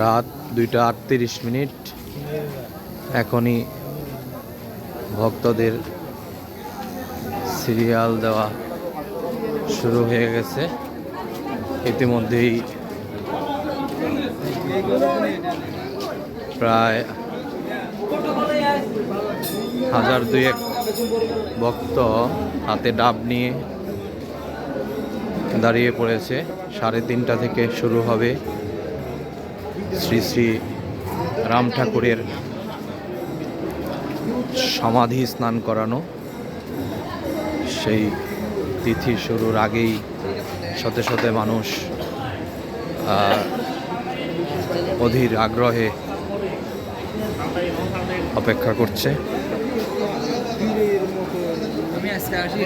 রাত দুইটা আটত্রিশ মিনিট। এখনই ভক্তদের সিরিয়াল দেওয়া শুরু হয়ে গেছে। ইতিমধ্যেই প্রায় হাজার দুয়েক ভক্ত হাতে ডাব নিয়ে দাঁড়িয়ে পড়েছে। সাড়ে তিনটা থেকে শুরু হবে শ্রী শ্রী রাম ঠাকুরের সমাধি স্নান করানো। সেই তিথি শুরুর আগেই শতে শতে মানুষ অধীর আগ্রহে অপেক্ষা করছে। আমি আজকে আসি।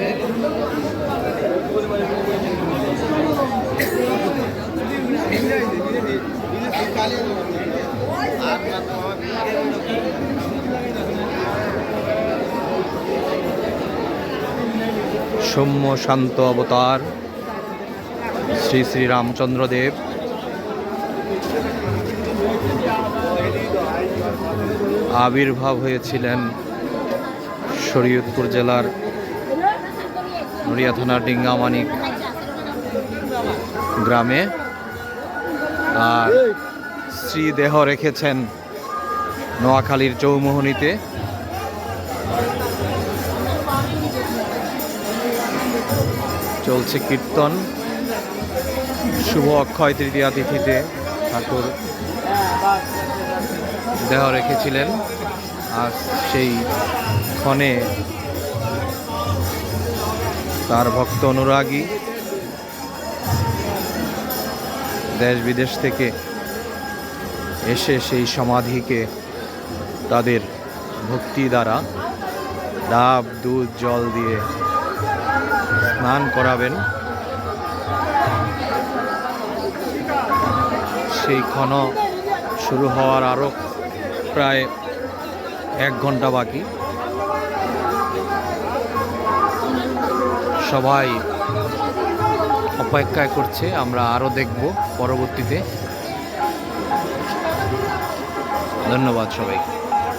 সৌম্য শান্ত অবতার শ্রী শ্রী রামচন্দ্রদেব। আবির্ভাব হয়েছিলেন শরীয়তপুর জেলার নড়িয়া থানার ডিঙ্গামানিক গ্রামে, আর শ্রীদেহ রেখেছেন নোয়াখালীর চৌমোহনীতে। চলছে কীর্তন। শুভ অক্ষয় তৃতীয়া তিথিতে ঠাকুর দেহ রেখেছিলেন। আর সেই ক্ষণে তার ভক্ত অনুরাগী দেশ বিদেশ থেকে এসে সেই সমাধিকে তাদের ভক্তি দ্বারা ডাব, দুধ, জল দিয়ে স্নান করাবেন। সেই ক্ষণ শুরু হওয়ার আরও প্রায় এক ঘণ্টা বাকি। সবাই অপেক্ষায় করছে আমরা আরও দেখব পরবর্তীতে। ধন্যবাদ সবাইকে।